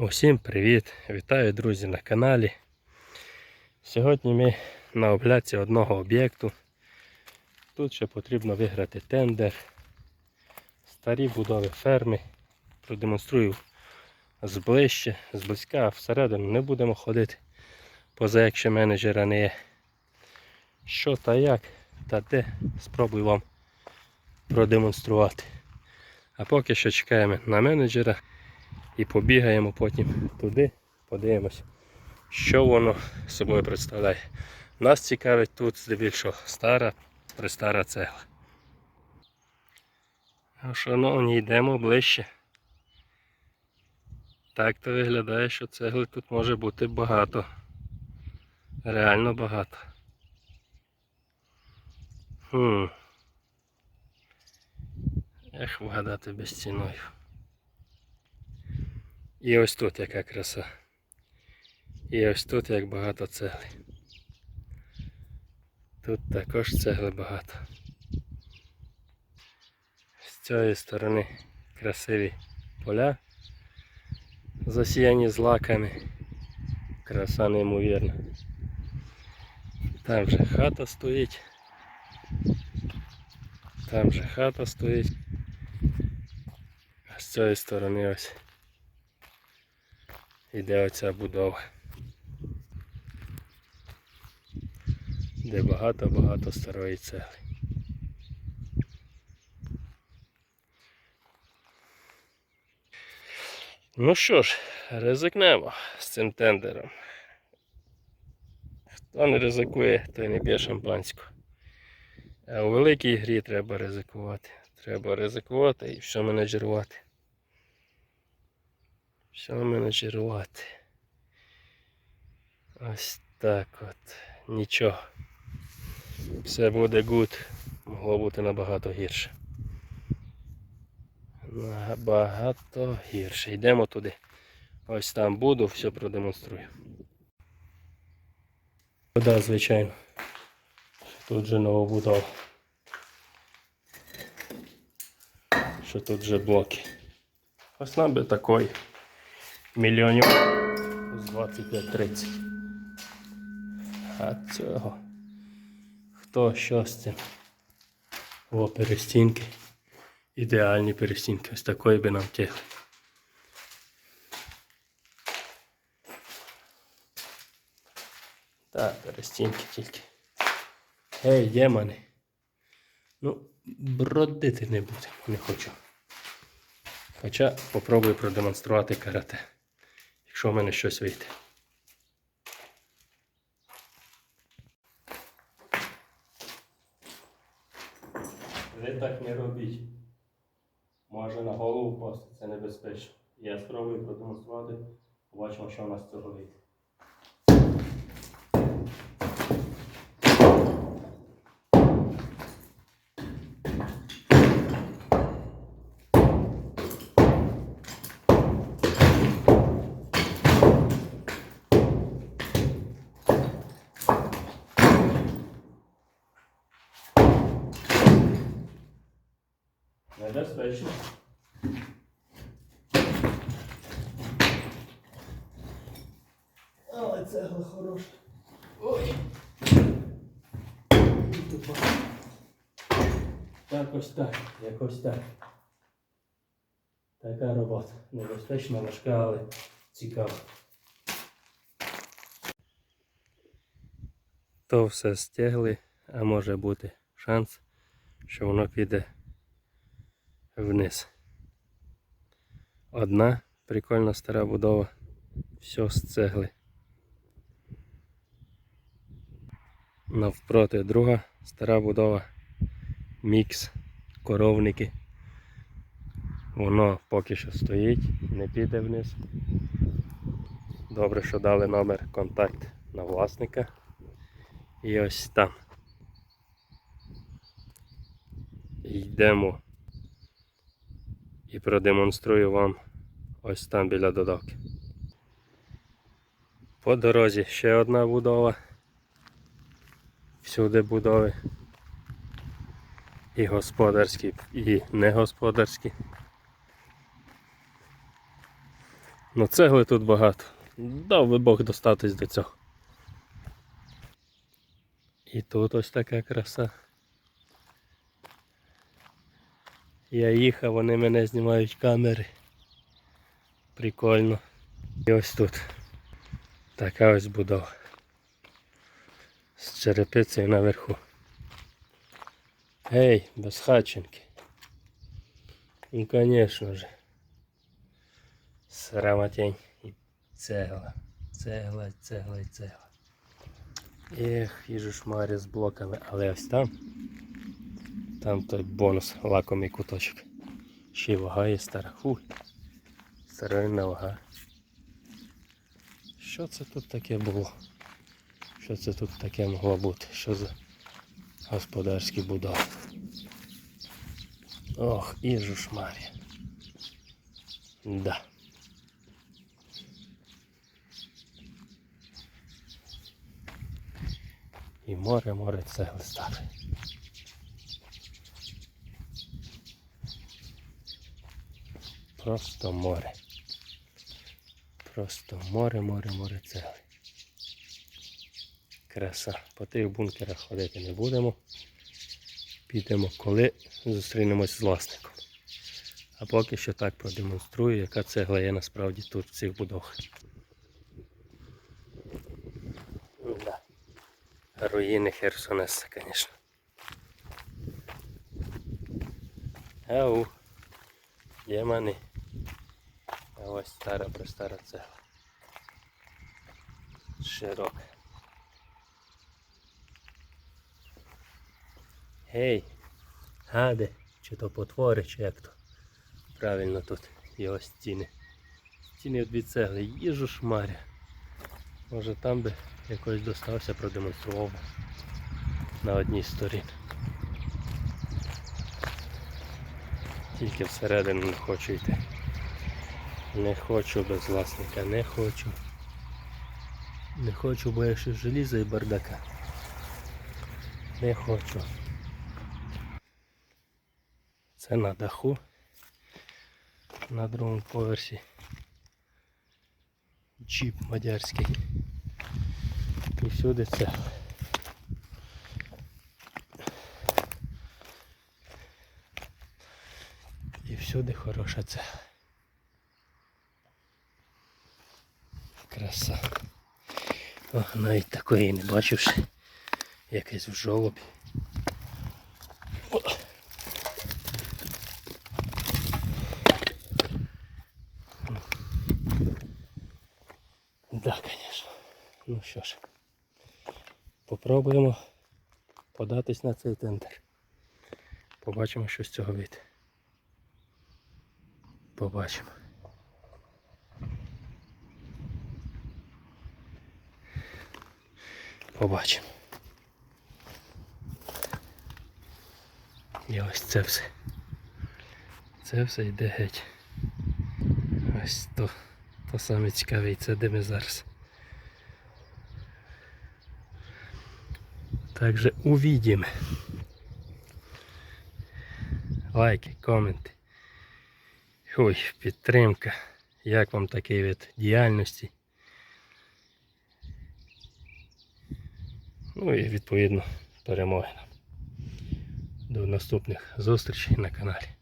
Усім привіт! Вітаю друзі на каналі. Сьогодні ми на огляді одного об'єкту. Тут ще потрібно виграти тендер. Старі будови ферми. Продемонструю зближче, зблизька, всередину не будемо ходити, поза якщо менеджера не є. Що та як та де, спробую вам продемонструвати. А поки що чекаємо на менеджера і побігаємо потім туди, подивимось, що воно собою представляє. Нас цікавить тут здебільшого стара, пристара цегла. Шановні, йдемо ближче. Так то виглядає, що цегли тут може бути багато. Реально багато. Хм. Ех, вгадати безціною. І ось тут яка краса. І ось тут як багато цегли. Тут також цегли багато. З цієї сторони красиві поля, засіяні злаками. Краса неймовірна. Там вже хата стоїть. Там же хата стоїть. А з цієї сторони ось іде оця будова. Де багато-багато старої цегли. Ну що ж, ризикнемо з цим тендером. Хто не ризикує, той не п'є шампанську. А у великій грі треба ризикувати. Треба ризикувати і все менеджерувати. Все менеджерувати. Ось так от. Нічого. Все буде гуд. Могло бути набагато гірше. Набагато гірше. Йдемо туди. Ось там буду, все продемонструю. Вода, звичайно. Тут же новобудова. Що тут же блоки. Ось нам би такий мільйонів з 25-30. А цього. Хто що з цим? О, перестінки. Ідеальні перестінки. Ось такої би нам тягли. Так, перестінки тільки. Ей, демони. Ну, бродити не будемо, не хочу. Хоча попробую продемонструвати карате, якщо в мене щось вийде. Ви так не робіть. Може на голову впасти, це небезпечно. Я спробую продемонструвати, побачимо, що в нас цього вийде. Небезпечно. Але цегла хороша. Ой. Так ось так, якось так. Така робота. Небезпечна, важка, але цікава. То все стягли, а може бути шанс, що воно піде вниз. Одна прикольна стара будова. Все з цегли. Навпроти друга стара будова. Мікс, коровники. Воно поки що стоїть, не піде вниз. Добре, що дали номер контакт на власника. І ось там. Йдемо і продемонструю вам ось там біля додавки. По дорозі ще одна будова. Всюди будови. І господарські, і негосподарські. Ну цегли тут багато. Дав би Бог достатись до цього. І тут ось така краса. Я їхав, вони мене знімають камери. Прикольно. І ось тут. Така ось будова. З черепицею наверху. Ей, без хатченки. Ну, конечно же. Срамотень. І цегла. Цегла, цегла і цегла. Ех, їжу шмарі з блоками, але ось там. Там той бонус, лакомий куточок. Ще й вага є стара. Фу. Старинна вага. Що це тут таке було? Що це тут таке могло бути? Що за господарські будови? Ох, і жушмарі. Да. І море, море цегли старе. Просто море. Просто море, море, море цегли. Краса. По тих бункерах ходити не будемо. Підемо, коли зустрінемось з власником. А поки що так продемонструю, яка цегла є насправді тут в цих будовах. Руїни Херсонеса, звісно. Ау. Ємани. А ось стара престара цегла. Широка. Гей, гаде, чи то потвори, чи як то. Правильно тут його стіни. Стіни від цегли, їжу шмаря. Може там би якось достався, продемонстрував на одній сторін. Тільки всередину не хочу йти. Не хочу без власника, не хочу. Не хочу, бо я ще желіза і бардака. Не хочу. Це на даху. На другому поверсі. Джіп мадярський. І всюди це. І всюди хороша це. Краса. О, навіть такої не бачивши. Якесь в жолобі. О. Да, конечно. Ну що ж, попробуємо податись на цей тендер. Побачимо, що з цього вийде. Побачимо. Побачимо. І ось це все. Це все йде геть. Ось то. То саме цікаве це де ми зараз. Также увидим. Лайки, коменти. Ой, підтримка. Як вам такий вид діяльності? Ну і відповідно перемоги. До наступних зустрічей на каналі.